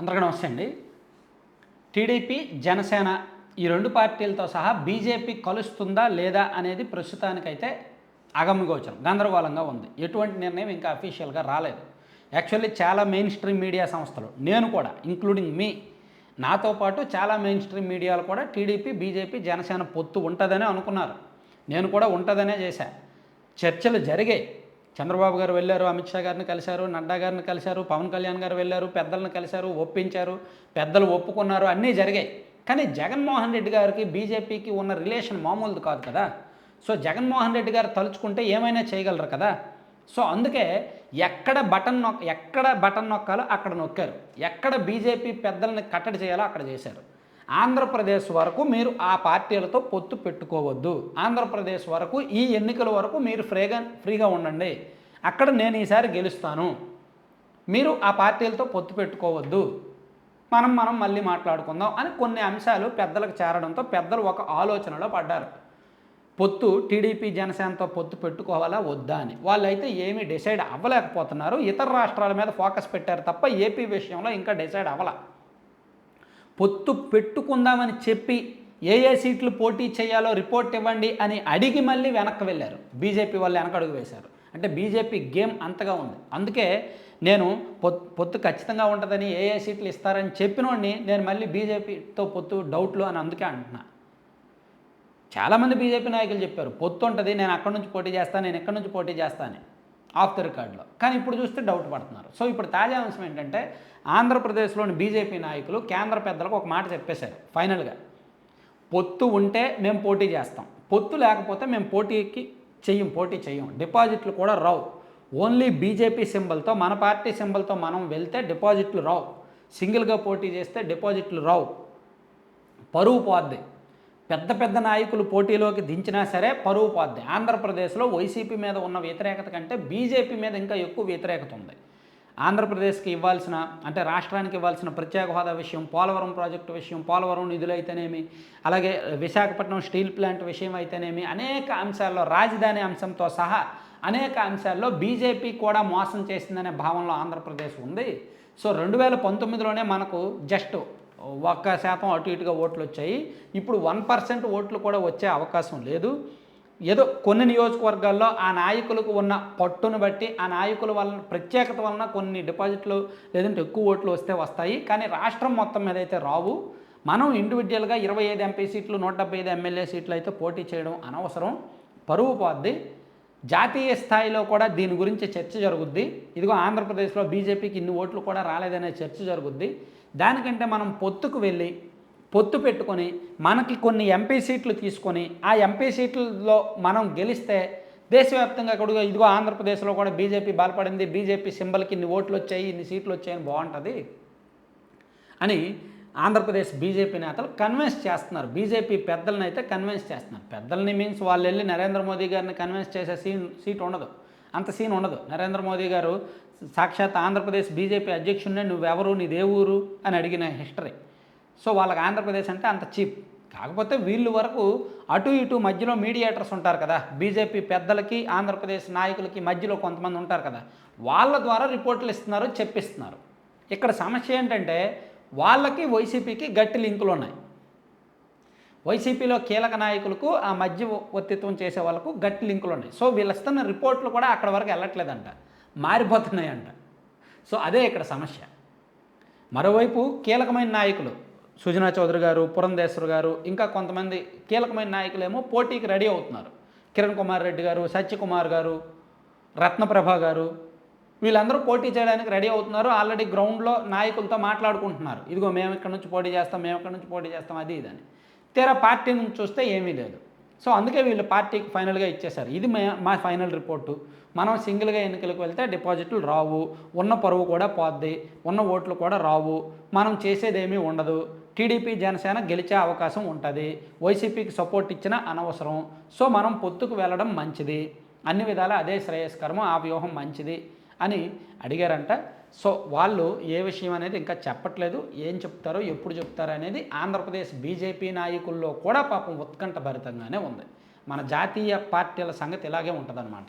అందరికీ నమస్తే అండి. టీడీపీ జనసేన ఈ రెండు పార్టీలతో సహా బీజేపీ కలుస్తుందా లేదా అనేది ప్రస్తుతానికైతే అగమ్యగోచరం గందరగోళంగా ఉంది. ఎటువంటి నిర్ణయం ఇంకా అఫీషియల్గా రాలేదు. యాక్చువల్లీ చాలా మెయిన్ స్ట్రీమ్ మీడియా సంస్థలు నేను కూడా ఇంక్లూడింగ్ మీ నాతో పాటు చాలా మెయిన్ స్ట్రీమ్ మీడియాలు కూడా టీడీపీ బీజేపీ జనసేన పొత్తు ఉంటుందనే అనుకున్నారు. నేను కూడా ఉంటుందనే చేశాను చర్చలు జరిగాయి. చంద్రబాబు గారు వెళ్ళారు అమిత్ షా గారిని కలిశారు నడ్డా గారిని కలిశారు పవన్ కళ్యాణ్ గారు వెళ్ళారు పెద్దలను కలిశారు ఒప్పించారు పెద్దలు ఒప్పుకున్నారు అన్నీ జరిగాయి. కానీ జగన్మోహన్ రెడ్డి గారికి బీజేపీకి ఉన్న రిలేషన్ మామూలుది కాదు కదా. సో జగన్మోహన్ రెడ్డి గారు తలుచుకుంటే ఏమైనా చేయగలరు కదా. సో అందుకే ఎక్కడ బటన్ నొక్క ఎక్కడ బటన్ నొక్కాలో అక్కడ నొక్కారు. ఎక్కడ బీజేపీ పెద్దల్ని కట్టడి చేయాలో అక్కడ చేశారు. ఆంధ్రప్రదేశ్ వరకు మీరు ఆ పార్టీలతో పొత్తు పెట్టుకోవద్దు. ఆంధ్రప్రదేశ్ వరకు ఈ ఎన్నికల వరకు మీరు ఫ్రీగా ఫ్రీగా ఉండండి. అక్కడ నేను ఈసారి గెలుస్తాను. మీరు ఆ పార్టీలతో పొత్తు పెట్టుకోవద్దు. మనం మనం మళ్ళీ మాట్లాడుకుందాం అని కొన్ని అంశాలు పెద్దలకు చేరడంతో పెద్దలు ఒక ఆలోచనలో పడ్డారు. పొత్తు టీడీపీ జనసేనతో పొత్తు పెట్టుకోవాలా వద్దా అని. వాళ్ళైతే ఏమీ డిసైడ్ అవ్వలేకపోతున్నారు. ఇతర రాష్ట్రాల మీద ఫోకస్ పెట్టారు తప్ప ఏపీ విషయంలో ఇంకా డిసైడ్ అవ్వలే. పొత్తు పెట్టుకుందామని చెప్పి ఏ ఏ సీట్లు పోటీ చేయాలో రిపోర్ట్ ఇవ్వండి అని అడిగి మళ్ళీ వెనక్కి వెళ్ళారు. బీజేపీ వాళ్ళు వెనక అడుగు వేశారు. అంటే బీజేపీ గేమ్ అంతగా ఉంది. అందుకే నేను పొత్తు పొత్తు ఖచ్చితంగా ఉంటుందని ఏ ఏ సీట్లు ఇస్తారని చెప్పినోడిని నేను మళ్ళీ బీజేపీతో పొత్తు డౌట్లు అని అందుకే అంటున్నా. చాలామంది బీజేపీ నాయకులు చెప్పారు పొత్తు ఉంటుంది నేను అక్కడి నుంచి పోటీ చేస్తాను నేను ఎక్కడి నుంచి పోటీ చేస్తాను ఆఫ్ ద రికార్డులో కానీ ఇప్పుడు చూస్తే డౌట్ పడుతున్నారు. సో ఇప్పుడు తాజా అంశం ఏంటంటే ఆంధ్రప్రదేశ్లోని బీజేపీ నాయకులు కేంద్ర పెద్దలకు ఒక మాట చెప్పేశారు ఫైనల్గా. పొత్తు ఉంటే మేము పోటీ చేస్తాం. పొత్తు లేకపోతే మేము పోటీకి చెయ్యం పోటీ చెయ్యం డిపాజిట్లు కూడా రావు. ఓన్లీ బీజేపీ సింబల్తో మన పార్టీ సింబల్తో మనం వెళ్తే డిపాజిట్లు రావు. సింగిల్గా పోటీ చేస్తే డిపాజిట్లు రావు. పరువు పోద్ది. పెద్ద పెద్ద నాయకులు పోటీలోకి దించినా సరే పరువు పోద్ది. ఆంధ్రప్రదేశ్లో వైసీపీ మీద ఉన్న వ్యతిరేకత కంటే బీజేపీ మీద ఇంకా ఎక్కువ వ్యతిరేకత ఉంది. ఆంధ్రప్రదేశ్కి ఇవ్వాల్సిన అంటే రాష్ట్రానికి ఇవ్వాల్సిన ప్రత్యేక హోదా విషయం పోలవరం ప్రాజెక్టు విషయం పోలవరం నిధులు అయితేనేమి అలాగే విశాఖపట్నం స్టీల్ ప్లాంట్ విషయం అయితేనేమి అనేక అంశాల్లో రాజధాని అంశంతో సహా అనేక అంశాల్లో బీజేపీ కూడా మోసం చేసిందనే భావనలో ఆంధ్రప్రదేశ్ ఉంది. సో రెండు వేల పంతొమ్మిదిలోనే మనకు జస్ట్ ఒక్క శాతం అటు ఇటుగా ఓట్లు వచ్చాయి. ఇప్పుడు వన్ పర్సెంట్ ఓట్లు కూడా వచ్చే అవకాశం లేదు. ఏదో కొన్ని నియోజకవర్గాల్లో ఆ నాయకులకు ఉన్న పట్టును బట్టి ఆ నాయకుల వలన ప్రత్యేకత వలన కొన్ని డిపాజిట్లు లేదంటే ఎక్కువ ఓట్లు వస్తే వస్తాయి. కానీ రాష్ట్రం మొత్తం మీద అయితే రావు. మనం ఇండివిజువల్గా ఇరవై ఐదు ఎంపీ సీట్లు నూట డెబ్బై ఐదు ఎమ్మెల్యే సీట్లు అయితే పోటీ చేయడం అనవసరం. పరువు పోద్ది. జాతీయ స్థాయిలో కూడా దీని గురించి చర్చ జరుగుద్ది. ఇదిగో ఆంధ్రప్రదేశ్లో బీజేపీకి ఇన్ని ఓట్లు కూడా రాలేదనే చర్చ జరుగుద్ది. దానికంటే మనం పొత్తుకు వెళ్ళి పొత్తు పెట్టుకొని మనకి కొన్ని ఎంపీ సీట్లు తీసుకొని ఆ ఎంపీ సీట్లలో మనం గెలిస్తే దేశవ్యాప్తంగా కూడా ఇదిగో ఆంధ్రప్రదేశ్లో కూడా బీజేపీ బలపడింది బీజేపీ సింబల్కి ఇన్ని ఓట్లు వచ్చాయి ఇన్ని సీట్లు వచ్చాయని బాగుంటుంది అని ఆంధ్రప్రదేశ్ బీజేపీ నేతలు కన్విన్స్ చేస్తున్నారు. బీజేపీ పెద్దలను అయితే కన్విన్స్ చేస్తున్నారు. పెద్దల్ని మీన్స్ వాళ్ళు వెళ్ళి నరేంద్ర మోదీ గారిని కన్విన్స్ చేసే సీన్ సీట్ ఉండదు. అంత సీన్ ఉండదు. నరేంద్ర మోదీ గారు సాక్షాత్ ఆంధ్రప్రదేశ్ బీజేపీ అధ్యక్షుడినే నువ్వెవరు నీ ఊరు అని అడిగిన హిస్టరీ. సో వాళ్ళకి ఆంధ్రప్రదేశ్ అంటే అంత చీప్. కాకపోతే వీళ్ళు వరకు అటు ఇటు మధ్యలో మీడియేటర్స్ ఉంటారు కదా. బీజేపీ పెద్దలకి ఆంధ్రప్రదేశ్ నాయకులకి మధ్యలో కొంతమంది ఉంటారు కదా. వాళ్ళ ద్వారా రిపోర్ట్లు ఇస్తున్నారు చెప్పిస్తున్నారు. ఇక్కడ సమస్య ఏంటంటే వాళ్ళకి వైసీపీకి గట్టి లింకులు ఉన్నాయి. వైసీపీలో కీలక నాయకులకు ఆ మధ్య ఒత్తిత్వం చేసే వాళ్ళకు గట్టి లింకులు ఉన్నాయి. సో వీళ్ళు ఇస్తున్న రిపోర్ట్లు కూడా అక్కడ వరకు వెళ్ళట్లేదంట. మారిపోతున్నాయంట. సో అదే ఇక్కడ సమస్య. మరోవైపు కీలకమైన నాయకులు సుజనా చౌదరి గారు పురంధేశ్వర్ గారు ఇంకా కొంతమంది కీలకమైన నాయకులేమో పోటీకి రెడీ అవుతున్నారు. కిరణ్ కుమార్ రెడ్డి గారు సత్యకుమార్ గారు రత్నప్రభ గారు వీళ్ళందరూ పోటీ చేయడానికి రెడీ అవుతున్నారు. ఆల్రెడీ గ్రౌండ్లో నాయకులతో మాట్లాడుకుంటున్నారు. ఇదిగో మేము ఇక్కడ నుంచి పోటీ చేస్తాం మేము ఇక్కడ నుంచి పోటీ చేస్తాం అది ఇదని. తీరా పార్టీ నుంచి చూస్తే ఏమీ లేదు. సో అందుకే వీళ్ళు పార్టీకి ఫైనల్గా ఇచ్చేశారు. ఇది మే- మా ఫైనల్ రిపోర్టు. మనం సింగిల్గా ఎన్నికలకు వెళ్తే డిపాజిట్లు రావు. ఉన్న పరువు కూడా పోద్ది. ఉన్న ఓట్లు కూడా రావు. మనం చేసేదేమీ ఉండదు. టీడీపీ జనసేన గెలిచే అవకాశం ఉంటుంది. వైసీపీకి సపోర్ట్ ఇచ్చినా అనవసరం. సో మనం పొత్తుకు వెళ్ళడం మంచిది. అన్ని విధాలా అదే శ్రేయస్కరము. ఆ వ్యూహం మంచిది. అని అడిగారంట. సో వాళ్ళు ఏ విషయం అనేది ఇంకా చెప్పట్లేదు. ఏం చెప్తారో ఎప్పుడు చెప్తారో అనేది ఆంధ్రప్రదేశ్ బీజేపీ నాయకుల్లో కూడా పాపం ఉత్కంఠభరితంగానే ఉంది. మన జాతీయ పార్టీల సంగతి ఇలాగే ఉంటుందన్నమాట.